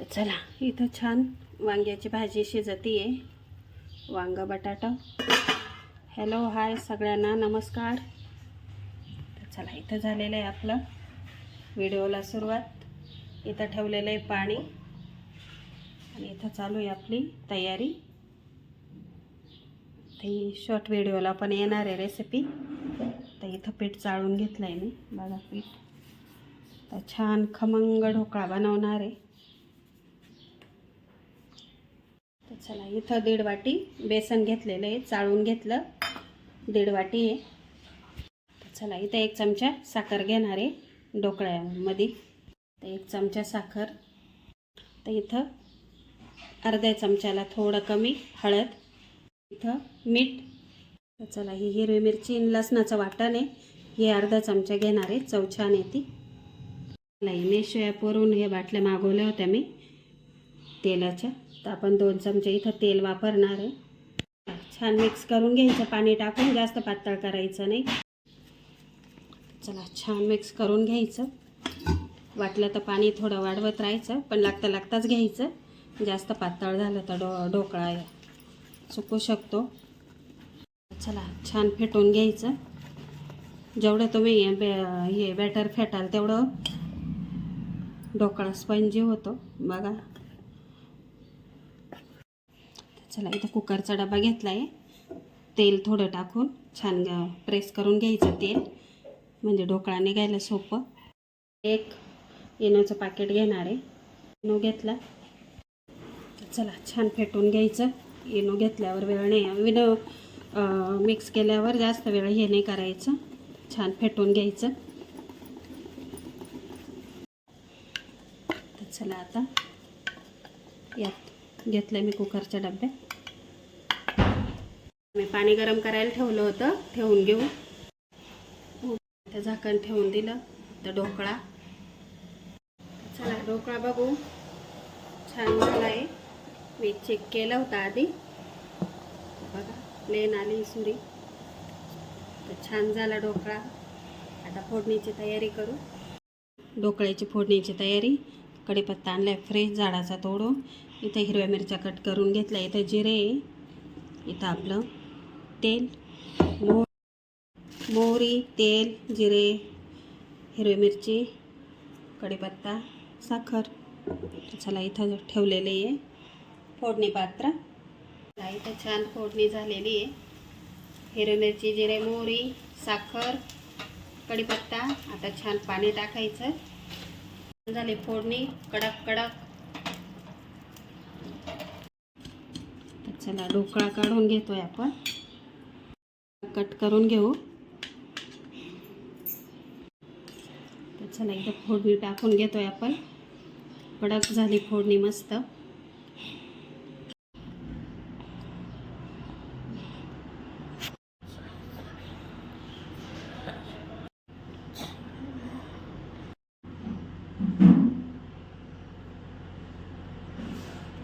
तर चला इथं छान वांग्याची भाजी शिजती आहे वांग बटाटा. हॅलो हाय सगळ्यांना नमस्कार. तर चला इथं झालेलं आहे आपलं व्हिडिओला सुरुवात. इथं ठेवलेलं आहे पाणी. आणि इथं चालू आहे आपली तयारी. ती शॉर्ट व्हिडिओला पण येणार आहे रेसिपी तर इथं पीठ चाळून घेतलं आहे मी. बघा पीठ. तर छान खमंग ढोकळा बनवणार आहे तर चला इथं दीड वाटी बेसन घेतलेलं आहे चाळून घेतलं. दीड वाटी आहे. चला इथं एक चमचा साखर घेणार आहे ढोकळ्यामध्ये. तर एक चमचा साखर. तर इथं अर्ध्या चमच्याला थोडं कमी हळद. इथं मीठ. तर चला ही हिरवी मिरची लसणाचं वाटण आहे. हे अर्धा चमचा घेणार आहे चव छान येते. नाही मेशो ॲपवरून हे बाटल्या मागवल्या होत्या मी तेलाच्या. तर आपण दोन चमचे इथं तेल वापरणार आहे. छान मिक्स करून घ्यायचं पाणी टाकून जास्त पातळ करायचं नाही. चला छान मिक्स करून घ्यायचं. वाटलं तर पाणी थोडं वाढवत राहायचं पण लागता लागताच घ्यायचं. जास्त पातळ झालं तर डो ढोकळा चुकू शकतो. चला छान फेटून घ्यायचं. जेवढं तुम्ही बे हे बॅटर फेटाल तेवढं ढोकळा स्पंजी होतो. बघा. चला इथं कुकरचा डबा घेतला आहे तेल थोडं टाकून छान प्रेस करून घ्यायचं तेल. म्हणजे ढोकळा निघायला सोपं. एक इनोचं पाकिट घेणार आहे. इनो घेतला. चला छान फेटून घ्यायचं. इनो घेतल्यावर वेळ नाही. विनो मिक्स केल्यावर जास्त वेळ हे नाही करायचं. छान फेटून घ्यायचं. तर चला आता यात घेतलं मी कुकरच्या डब्यात. मी पाणी गरम करायला ठेवलं होतं ठेवून घेऊ. त्या झाकण ठेवून दिलं तर ढोकळा. चला ढोकळा बघू. छान झाला आहे मी चेक केला होता आधी. बघा प्लेन आली सुरी. तर छान झाला ढोकळा. आता फोडणीची तयारी करू. ढोकळ्याची फोडणीची तयारी. कढीपत्ता आणलाय फ्रेश झाडाचा तोडून. इथं हिरव्या मिरच्या कट करून घेतल्या. इथं जिरे आहे इथं आपलं तेल मोह मोहरी तेल जिरे हिरवी मिरची कढीपत्ता साखर. चला इथं ठेवलेले आहे फोडणी पात्र. इथं छान फोडणी झालेली आहे. हिरवी मिरची जिरे मोहरी साखर कढीपत्ता. आता छान पाणी टाकायचं. झाली फोडणी कडक कडक. तर चला ढोकळा काढून घेतोय आपण. कट करून घेऊ. तर चला एकदा फोडणी टाकून घेतोय आपण. कडक झाली फोडणी मस्त.